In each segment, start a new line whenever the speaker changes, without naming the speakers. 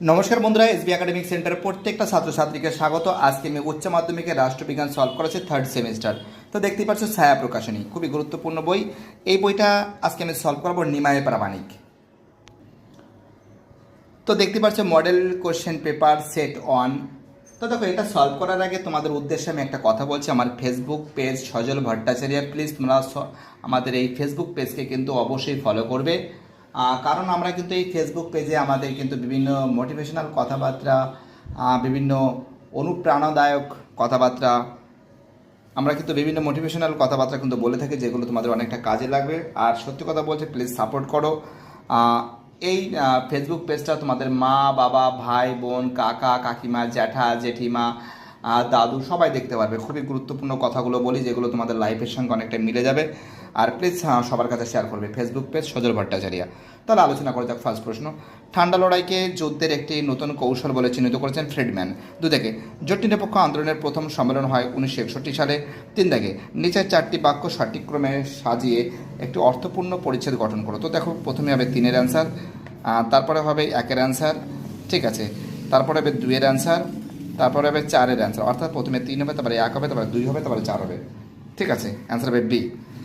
নমস্কার বন্ধুরা SB academic centre প্রত্যেকটা ছাত্রছাত্রীকে স্বাগত। আজকে আমি উচ্চ মাধ্যমিকের রাষ্ট্রবিজ্ঞান সলভ করেছি থার্ড সেমিস্টার তো দেখতেই পাচ্ছ ছায়া প্রকাশনী, খুবই গুরুত্বপূর্ণ বই। এই বইটা আজকে আমি সলভ করব নিমায় প্রামাণিক। তো দেখতে পাচ্ছ model question paper set on তো দেখো, এটা সলভ করার আগে তোমাদের উদ্দেশ্যে আমি একটা কথা বলছি। আমার Facebook page Sajal Bhattacharya please তোমরা আমাদের এই ফেসবুক পেজকে কিন্তু অবশ্যই ফলো করবে। কারণ আমরা কিন্তু এই ফেসবুক পেজে আমাদের কিন্তু বিভিন্ন মোটিভেশনাল কথাবার্তা বিভিন্ন অনুপ্রাণদায়ক কথাবার্তা, আমরা কিন্তু বিভিন্ন মোটিভেশনাল কথাবার্তা কিন্তু বলে থাকি, যেগুলো তোমাদের অনেকটা কাজে লাগবে। আর সত্যি কথা বলছে প্লিজ সাপোর্ট করো। এই ফেসবুক পেজটা তোমাদের মা, বাবা, ভাই, বোন, কাকা, কাকিমা, জ্যাঠা, জেঠিমা দাদু সবাই দেখতে পারবে। খুবই গুরুত্বপূর্ণ কথাগুলো বলি, যেগুলো তোমাদের লাইফের সঙ্গে অনেকটা মিলে যাবে। আর প্লিজ সবার কাছে শেয়ার করবে। Facebook page Sajal Bhattacharya. তাহলে আলোচনা করা যাক ফার্স্ট প্রশ্ন। ঠান্ডা লড়াইকে যুদ্ধের একটি নতুন কৌশল বলে চিহ্নিত করেছেন ফ্রেডম্যান। দেখে জোট নিরপেক্ষ আন্দোলনের প্রথম সম্মেলন হয় উনিশশো একষট্টি সালে। তিন দেখে নিচের চারটি বাক্য সঠিক ক্রমে সাজিয়ে একটি অর্থপূর্ণ পরিচ্ছেদ গঠন করো। তো দেখো, প্রথমে হবে তিনের অ্যান্সার তারপরে হবে একের অ্যান্সার ঠিক আছে? তারপরে হবে দুইয়ের অ্যান্সার তারপরে হবে চারের অ্যান্সার অর্থাৎ প্রথমে তিন হবে, তারপরে এক হবে, তারপরে দুই হবে, তারপরে চার হবে। ঠিক আছে? অ্যান্সার হবে বি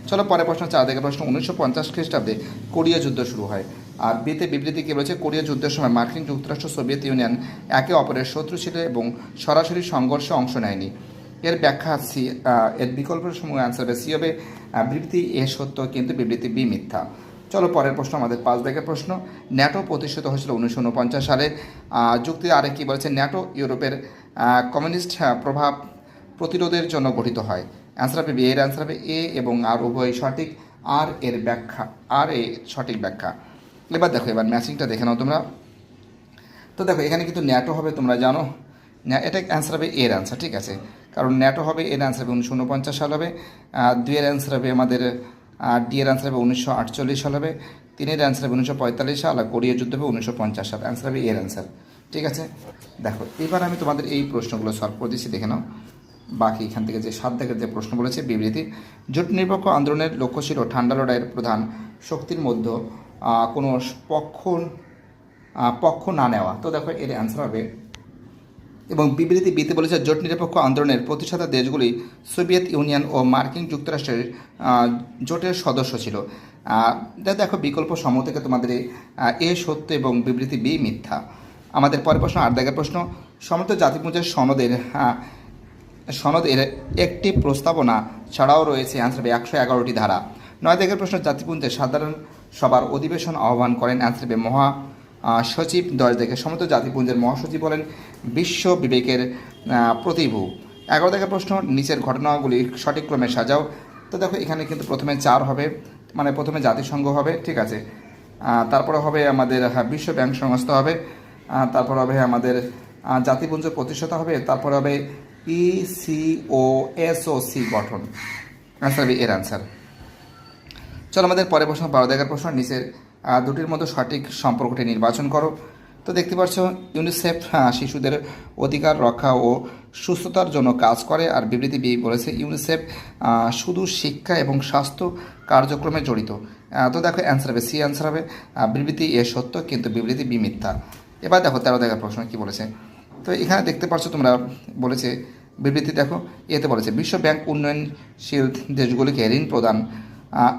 চলো পরের প্রশ্ন চার দেখে প্রশ্ন। উনিশশো পঞ্চাশ খ্রিস্টাব্দে কোরিয়া যুদ্ধ শুরু হয়। আর বিতে বিবৃতি কি বলেছে? কোরিয়া যুদ্ধের সময় মার্কিন যুক্তরাষ্ট্র, সোভিয়েত ইউনিয়ন একে অপরের শত্রু ছিল এবং সরাসরি সংঘর্ষে অংশ নেয়নি। এর ব্যাখ্যা সি এর বিকল্প সমূহ অ্যান্সার হবে সি হবে বিবৃতি এ সত্য কিন্তু বিবৃতি বি মিথ্যা। চলো পরের প্রশ্ন, আমাদের পাঁচ দেখের প্রশ্ন। ন্যাটো প্রতিষ্ঠিত হয়েছিল উনিশশো উনপঞ্চাশ সালে। যুক্তি আরেক কি বলেছে? ন্যাটো ইউরোপের কমিউনিস্ট প্রভাব প্রতিরোধের জন্য গঠিত হয়। অ্যান্সার হবে বি এর অ্যান্সার হবে এ এবং আর উভয় সঠিক। আর এর ব্যাখ্যা আর এ সঠিক ব্যাখ্যা। এবার দেখো, এবার ম্যাচিংটা দেখে নাও তোমরা। তো দেখো, এখানে কিন্তু ন্যাটো হবে, তোমরা জানো। এটা অ্যান্সার হবে এর অ্যান্সার ঠিক আছে? কারণ ন্যাটো হবে এর অ্যান্সার হবে উনিশশো উনপঞ্চাশ সাল হবে। আর দুইয়ের অ্যান্সার হবে আমাদের ডি এর অ্যান্সার হবে উনিশশো আটচল্লিশ সাল হবে। তিনের অ্যান্সার হবে উনিশশো পঁয়তাল্লিশ সাল, আর কোরিয়া যুদ্ধ হবে উনিশশো পঞ্চাশ সাল। অ্যান্সার হবে এর অ্যান্সার ঠিক আছে? দেখো, এবার আমি তোমাদের এই প্রশ্নগুলো সলভ করে দিচ্ছি, দেখে নাও। বাকি এখান থেকে যে সাত দাগের যে প্রশ্ন বলেছে, বিবৃতি। জোট নিরপেক্ষ আন্দোলনের লক্ষ্য ছিল ঠান্ডা লড়াইয়ের প্রধান শক্তির মধ্যে কোনো পক্ষ পক্ষ না নেওয়া। তো দেখো, এর অ্যান্সার হবে। এবং বিবৃতি বিতে বলেছে, জোট নিরপেক্ষ আন্দোলনের প্রতিষ্ঠাতা দেশগুলি সোভিয়েত ইউনিয়ন ও মার্কিন যুক্তরাষ্ট্রের জোটের সদস্য ছিল। দেখো, বিকল্প সমূহ থেকে তোমাদের এ সত্য এবং বিবৃতি বি মিথ্যা। আমাদের পরের প্রশ্ন, আট দাগের প্রশ্ন সমস্ত জাতিপুঞ্জের সনদের আহ, সনদের একটি প্রস্তাবনা ছাড়াও রয়েছে অ্যান্সার হবে একশো এগারোটি ধারা। নয় দাগের প্রশ্ন জাতিপুঞ্জের সাধারণ সবার অধিবেশন আহ্বান করেন অ্যান্সার হবে মহা সচিব। দশ দেখে সমস্ত জাতিপুঞ্জের মহাসচিব বলেন বিশ্ব বিবেকের প্রতিভু। এগারো দেখে প্রশ্ন নিচের ঘটনাগুলি সঠিক ক্রমে সাজাও। তো দেখো এখানে কিন্তু প্রথমে চার হবে মানে প্রথমে জাতিসংঘ হবে ঠিক আছে? তারপরে হবে আমাদের বিশ্ব ব্যাংক সংস্থা হবে তারপর হবে আমাদের জাতিপুঞ্জ প্রতিষ্ঠাতা হবে তারপর হবে E ইসিও এসওসি গঠন। অ্যান্সার হবে এর অ্যান্সার চলো আমাদের পরের প্রশ্ন বারো দেখার প্রশ্ন, নিচের দুটির মধ্যে সঠিক সম্পর্কটি নির্বাচন করো। তো দেখতে পাচ্ছ ইউনিসেফ শিশুদের অধিকার রক্ষা ও সুস্থতার জন্য কাজ করে, আর বিবৃতি বি বলেছে ইউনিসেফ শুধু শিক্ষা এবং স্বাস্থ্য কার্যক্রমে জড়িত। তো দেখো অ্যান্সার হবে সি অ্যান্সার হবে। বিবৃতি এ সত্য, কিন্তু বিবৃতি বি মিথ্যা। এবার দেখো তেরো দেখার প্রশ্ন কি বলেছে? তো এখানে দেখতে পাচ্ছ তোমরা, বলেছে, বিবৃতি দেখো, এতে বলেছে, বিশ্ব ব্যাংক উন্নয়নশীল দেশগুলিকে ঋণ প্রদান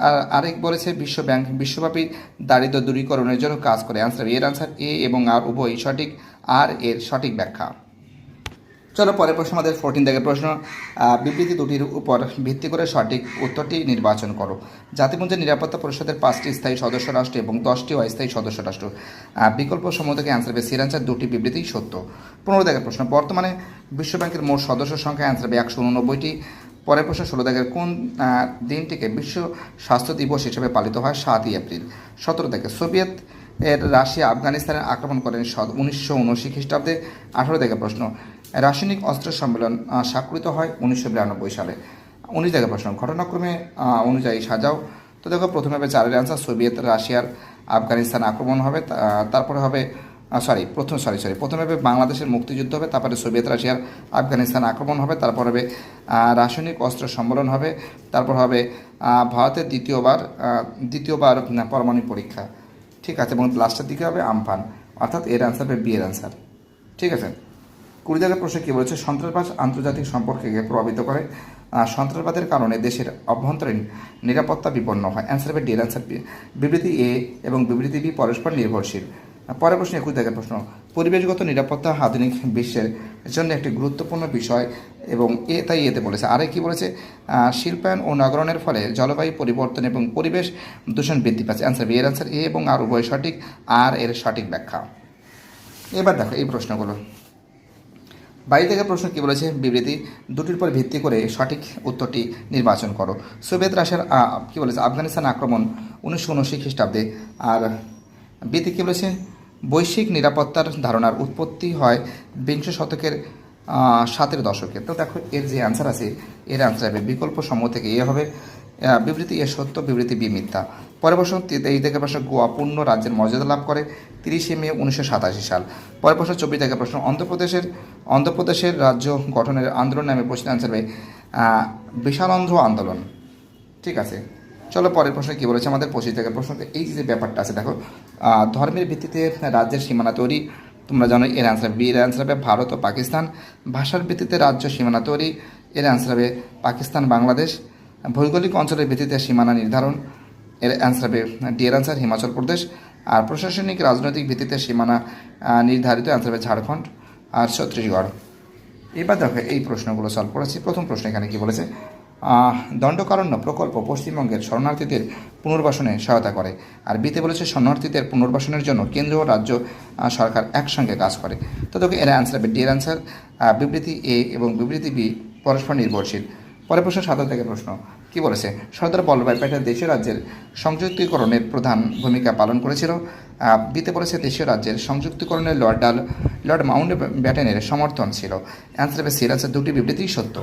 আর আরেক বলেছে, বিশ্ব ব্যাংক বিশ্বব্যাপী দারিদ্র দূরীকরণের জন্য কাজ করে। আনসার এর অ্যান্সার এ এবং আর উভয় সঠিক। আর এর সঠিক ব্যাখ্যা। চলো, পরের প্রশ্ন, আমাদের ফোরটিন থেকে প্রশ্ন বিবৃতি দুটির উপর ভিত্তি করে সঠিক উত্তরটি নির্বাচন করো। জাতিপুঞ্জের নিরাপত্তা পরিষদের পাঁচটি স্থায়ী সদস্য রাষ্ট্র এবং দশটি অস্থায়ী সদস্য রাষ্ট্র। বিকল্প সমূহ থেকে অ্যান্সার হবে সির অ্যান্সার দুটি বিবৃতি সত্য। পনেরো দেখার প্রশ্ন, বর্তমানে বিশ্বব্যাংকের মোট সদস্য সংখ্যা অ্যান্সার হবে একশো উননব্বইটি। পরের প্রশ্ন, ষোলো দাগের কোন দিনটিকে বিশ্ব স্বাস্থ্য দিবস হিসেবে পালিত হয়? সাতই এপ্রিল। সতেরো থেকে, সোভিয়েত এর রাশিয়া আফগানিস্তানে আক্রমণ করেন উনিশশো উনআশি খ্রিস্টাব্দে। আঠারো থেকে প্রশ্ন রাসায়নিক অস্ত্র সম্মেলন স্বাক্ষরিত হয় উনিশশো বিরানব্বই সালে। উনিশ থেকে প্রশ্ন, ঘটনাক্রমে অনুযায়ী সাজাও। তো দেখো, প্রথমে হবে চারের অ্যান্সার সোভিয়েত, রাশিয়ার আফগানিস্তান আক্রমণ হবে তারপরে হবে সরি প্রথম সরি সরি প্রথমে হবে বাংলাদেশের মুক্তিযুদ্ধ হবে, তারপরে সোভিয়েত, রাশিয়ার আফগানিস্তান আক্রমণ হবে, তারপর হবে রাসায়নিক অস্ত্র সম্মেলন হবে, তারপর হবে ভারতের দ্বিতীয়বার দ্বিতীয়বার পরমাণু পরীক্ষা। ঠিক আছে, এবং লাস্টের দিকে হবে আমফান। অর্থাৎ এর অ্যান্সার হবে বি এর অ্যান্সার ঠিক আছে? কুড়ি জায়গার প্রশ্নে কী বলেছে? সন্ত্রাসবাদ আন্তর্জাতিক সম্পর্ককে প্রভাবিত করে। সন্ত্রাসবাদের কারণে দেশের অভ্যন্তরীণ নিরাপত্তা বিপন্ন হয়। অ্যান্সার হবে ডি অ্যান্সার। বিবৃতি এ এবং বিবৃতি বি পরস্পর নির্ভরশীল। পরের প্রশ্ন একুশ জায়গার প্রশ্ন। পরিবেশগত নিরাপত্তা আধুনিক বিশ্বের জন্য একটি গুরুত্বপূর্ণ বিষয় এবং এ, তাই এতে বলেছে। আরে কি বলেছে? শিল্পায়ন ও নগরণের ফলে জলবায়ু পরিবর্তন এবং পরিবেশ দূষণ বৃদ্ধি পাচ্ছে। অ্যান্সার বি এর অ্যান্সার এ এবং আর উভয় সঠিক। আর এর সঠিক ব্যাখ্যা। এবার দেখো এই প্রশ্নগুলো। বাড়ি থেকে প্রশ্ন কী বলেছে বিবৃতি? দুটির পর ভিত্তি করে সঠিক উত্তরটি নির্বাচন করো। সোভিয়েত রাশিয়ার কী বলেছে? আফগানিস্তান আক্রমণ উনিশশো উনআশি খ্রিস্টাব্দে। আর বিতে কী বলেছে? বৈশ্বিক নিরাপত্তার ধারণার উৎপত্তি হয় বিংশ শতকের সাতের দশকে। তো দেখো, এর যে অ্যান্সার আছে, এর অ্যান্সার হবে বিকল্প সমূহ থেকে এ হবে। বিবৃতি এ সত্য, বিবৃতি বি মিথ্যা। পরের প্রশ্ন তি- এই থেকে প্রশ্ন গোয়া পূর্ণ রাজ্যের মর্যাদা লাভ করে। তিরিশে মে উনিশশো সাতাশি সাল। পরের প্রশ্ন চব্বিশ থেকে প্রশ্ন অন্ধ্রপ্রদেশের অন্ধ্রপ্রদেশের রাজ্য গঠনের আন্দোলন নামে প্রশ্ন অ্যান্সার হবে বিশালন্ধ্র আন্দোলন। ঠিক আছে? চলো পরের প্রশ্ন কী বলেছে আমাদের পঁচিশ থেকে প্রশ্ন এই যে ব্যাপারটা আছে, দেখো ধর্মের ভিত্তিতে রাজ্যের সীমানা তৈরি। তোমরা জানো এর অ্যান্সার বি এর অ্যান্সার হবে ভারত ও পাকিস্তান। ভাষার ভিত্তিতে রাজ্য সীমানা তৈরি। এর অ্যান্সার হবে পাকিস্তান, বাংলাদেশ। ভৌগোলিক অঞ্চলের ভিত্তিতে সীমানা নির্ধারণ। এর অ্যান্সার হবে ডি এর অ্যান্সার হিমাচল প্রদেশ। আর প্রশাসনিক রাজনৈতিক ভিত্তিতে সীমানা নির্ধারিত অ্যান্সার হবে ঝাড়খণ্ড। আর ছত্তিশগড় এবার দেখো এই প্রশ্নগুলো সলভ করেছি। প্রথম প্রশ্ন এখানে কি বলেছে? দণ্ডকারণ্য প্রকল্প পশ্চিমবঙ্গের শরণার্থীদের পুনর্বাসনে সহায়তা করে। আর বিতে বলেছে শরণার্থীদের পুনর্বাসনের জন্য কেন্দ্র ও রাজ্য সরকার একসঙ্গে কাজ করে। তো দেখো এর অ্যান্সার হবে ডি এর অ্যান্সার বিবৃতি এ এবং বিবৃতি বি পরস্পর নির্ভরশীল। পরের প্রশ্ন সাধারণ থেকে প্রশ্ন। কি বলেছে? সর্দার বল্লভভাই প্যাটেল দেশীয় রাজ্যের সংযুক্তিকরণের প্রধান ভূমিকা পালন করেছিল। বিতে বলেছে দেশীয় রাজ্যের সংযুক্তিকরণে লর্ড ডাল, লর্ড মাউন্ট ব্যাটেনের সমর্থন ছিল। অ্যান্সার হবে সির দুটি বিবৃতি সত্য।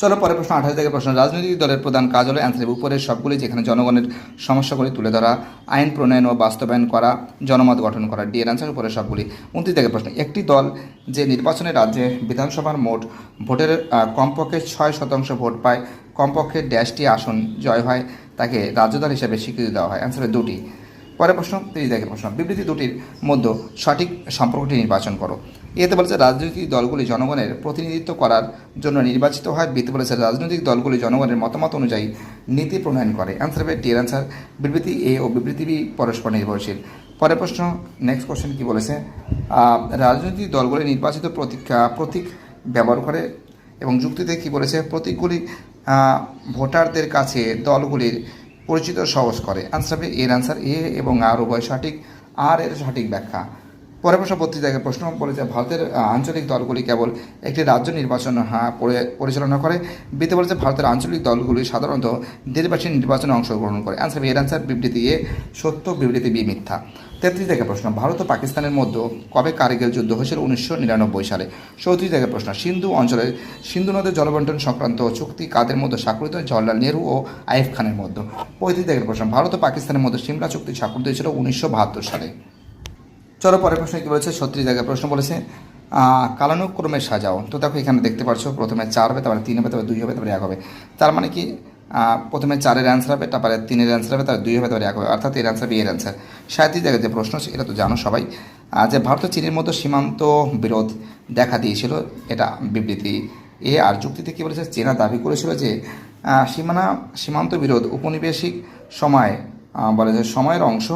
চলো, পরের প্রশ্ন, আঠাশ থেকে প্রশ্ন। রাজনৈতিক দলের প্রধান কাজ হলো অ্যান্সার উপরে সবগুলি যেখানে জনগণের সমস্যাগুলি তুলে ধরা, আইন প্রণয়ন ও বাস্তবায়ন করা, জনমত গঠন করা, ডি এর অ্যান্সার উপরের সবগুলি। উনত্রিশ থেকে প্রশ্ন, একটি দল যে নির্বাচনে রাজ্যে বিধানসভার মোট ভোটের কমপক্ষে ছয় শতাংশ ভোট পায়, কমপক্ষে ড্যাশটি আসন জয় হয়, তাকে রাজ্য দল হিসেবে স্বীকৃতি দেওয়া হয়। অ্যান্সার দুটি। পরের প্রশ্ন, তিরিশ থেকে প্রশ্ন। বিবৃতি দুটির মধ্যে সঠিক সম্পর্কটি নির্বাচন করো। এতে বলেছে, রাজনৈতিক দলগুলি জনগণের প্রতিনিধিত্ব করার জন্য নির্বাচিত হয়। বিতে বলেছে, রাজনৈতিক দলগুলি জনগণের মতামত অনুযায়ী নীতি প্রণয়ন করে। অ্যান্সার হবে এর অ্যান্সার বিবৃতি এ ও বিবৃতি বি পরস্পর নির্ভরশীল। পরের প্রশ্ন নেক্সট কোশ্চেন কি বলেছে? রাজনৈতিক দলগুলি নির্বাচিত প্রতীক প্রতীক ব্যবহার করে এবং যুক্তিতে কি বলেছে? প্রতীকগুলি ভোটারদের কাছে দলগুলির পরিচিত সহজ করে। আনসার এর আনসার এ এবং আর উভয় সঠিক। আর এর সঠিক ব্যাখ্যা। পরের প্রশ্ন পত্রিকা জায়গায় প্রশ্ন বলেছে, ভারতের আঞ্চলিক দলগুলি কেবল একটি রাজ্য নির্বাচন পরি- পরিচালনা করে। বিতে বলেছে, ভারতের আঞ্চলিক দলগুলি সাধারণত দেশবাসী নির্বাচনে অংশগ্রহণ করে। অ্যান্সার এর অ্যান্সার বিবৃতি এ সত্য বিবৃতি বি মিথ্যা। তেত্রিশ থেকে প্রশ্ন, ভারত ও পাকিস্তানের মধ্যে কবে কারিগেল যুদ্ধ হয়েছিল উনিশশো নিরানব্বই সালে? চৌত্রিশ থেকে প্রশ্ন, সিন্ধু অঞ্চলে সিন্ধু নদের জলবন্টন সংক্রান্ত চুক্তি কাদের মধ্যে স্বাক্ষরিত? জওয়াহরলাল নেহরু ও আইএফ খানের মধ্যে। পঁয়ত্রিশ থেকে প্রশ্ন, ভারত ও পাকিস্তানের মধ্যে সিমলা চুক্তি স্বাক্ষরিত হয়েছিল উনিশশো বাহাত্তর সালে? চলো পরের প্রশ্ন কি বলেছে? ছত্রিশ জায়গায় প্রশ্ন বলেছে কালানুক্রমে সাজাও। তো দেখো এখানে দেখতে পাচ্ছ প্রথমে চার হবে, তারপরে তিন হবে, তারপরে দুই হবে, তারপরে এক হবে। তার মানে কি? প্রথমে চারের অ্যান্সার হবে, তারপরে তিনের অ্যান্সার হবে, তারপরে দুই হবে, তারপরে এক হবে। অর্থাৎ এর অ্যান্সার বি এর অ্যান্সার সাঁত্রিশ জায়গায় যে প্রশ্ন এটা তো জানো সবাই। যে ভারত চীনের মধ্যে সীমান্ত বিরোধ দেখা দিয়েছিল, এটা বিবৃতি। এ আর যুক্তিতে কী বলেছে? চীনা দাবি করেছিল যে সীমানা, সীমান্ত বিরোধ উপনিবেশিক সময় বলে যে সময়ের অংশ।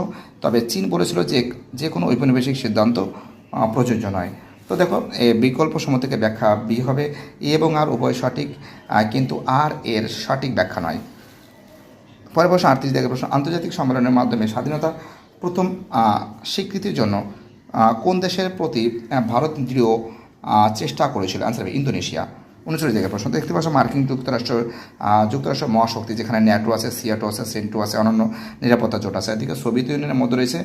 তবে চীন বলেছিল যে যে কোনো ঔপনিবেশিক সিদ্ধান্ত প্রযোজ্য নয়। তো দেখো, এ বিকল্প থেকে ব্যাখ্যা বি হবে এ এবং আর উভয় সঠিক কিন্তু আর এর সঠিক ব্যাখ্যা নয়। পরের প্রশ্ন আটত্রিশ থেকে প্রশ্ন, আন্তর্জাতিক সম্মেলনের মাধ্যমে স্বাধীনতা প্রথম স্বীকৃতির জন্য কোন দেশের প্রতি ভারত দৃঢ় চেষ্টা করেছিল? অ্যান্সার হবে ইন্দোনেশিয়া। উনচল্লিশ জায়গায় প্রশ্ন দেখতে পাচ্ছ মার্কিন যুক্তরাষ্ট্র যুক্তরাষ্ট্র মহাশক্তি যেখানে ন্যাটো আছে, সিয়াটো আছে, সেন্টো আছে অন্যান্য নিরাপত্তা জোট আছে। এদিকে সোভিয়েত ইউনিয়নের মধ্যে রয়েছে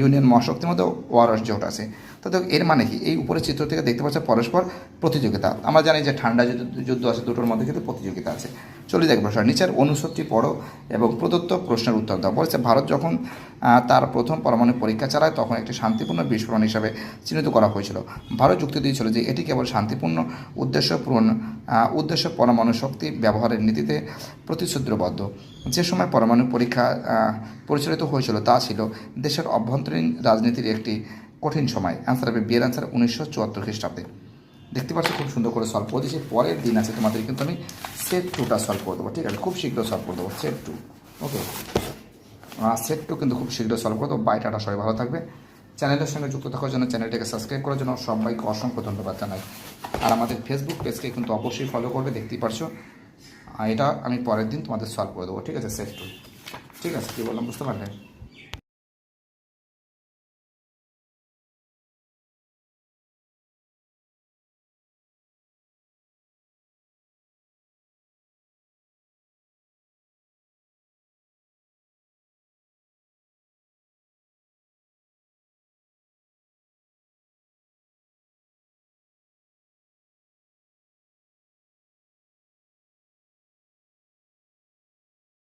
ইউনিয়ন মহাশক্তির মধ্যে ওয়ারস জোট আছে। তো এর মানে কি? এই উপরের চিত্র থেকে দেখতে পাচ্ছ পরস্পর প্রতিযোগিতা। আমরা জানি যে ঠান্ডা যুদ্ধ আছে, দুটোর মধ্যে কিন্তু প্রতিযোগিতা আছে। চলে যাক প্রশ্ন, নিচের অনুসূচি পড়ো এবং প্রদত্ত প্রশ্নের উত্তর দাও। বলছে, ভারত যখন তার প্রথম পরমাণু পরীক্ষা চালায়, তখন একটি শান্তিপূর্ণ বিস্ফোরণ হিসাবে চিহ্নিত করা হয়েছিল। ভারত যুক্তি দিয়েছিল যে এটি কেবল শান্তিপূর্ণ উদ্দেশ্য পূরণ উদ্দেশ্য পরমাণু শক্তি ব্যবহারের নীতিতে প্রতিশ্রুতিবদ্ধ। যে সময় পরমাণু পরীক্ষা পরিচালিত হয়েছিল তা ছিল দেশের অভ্যন্তরীণ রাজনীতির একটি কঠিন সময়। অ্যান্সার হবে বিয়ের অ্যান্সার উনিশশো চুয়াত্তর খ্রিস্টাব্দে। দেখতে পাচ্ছ খুব সুন্দর করে সলভ করে দিয়েছি। পরের দিন আছে তোমাদের কিন্তু আমি সেট টুটা সলভ করে দেবো, ঠিক আছে? খুব শীঘ্র সলভ করে দেবো set two okay set two কিন্তু খুব শীঘ্র সলভ করে দেবো। বাই টাটা, সবাই ভালো থাকবে। চ্যানেলের সঙ্গে যুক্ত থাকার জন্য চ্যানেলটাকে সাবস্ক্রাইব করার জন্য সবাইকে অসংখ্য ধন্যবাদ জানাই। আর আমাদের ফেসবুক পেজকে কিন্তু অবশ্যই ফলো করবে, দেখতেই পারছ। এটা আমি পরের দিন তোমাদের সলভ করে দেবো, ঠিক আছে সেট টু ঠিক আছে, কী বললাম, বুঝতে পারলে?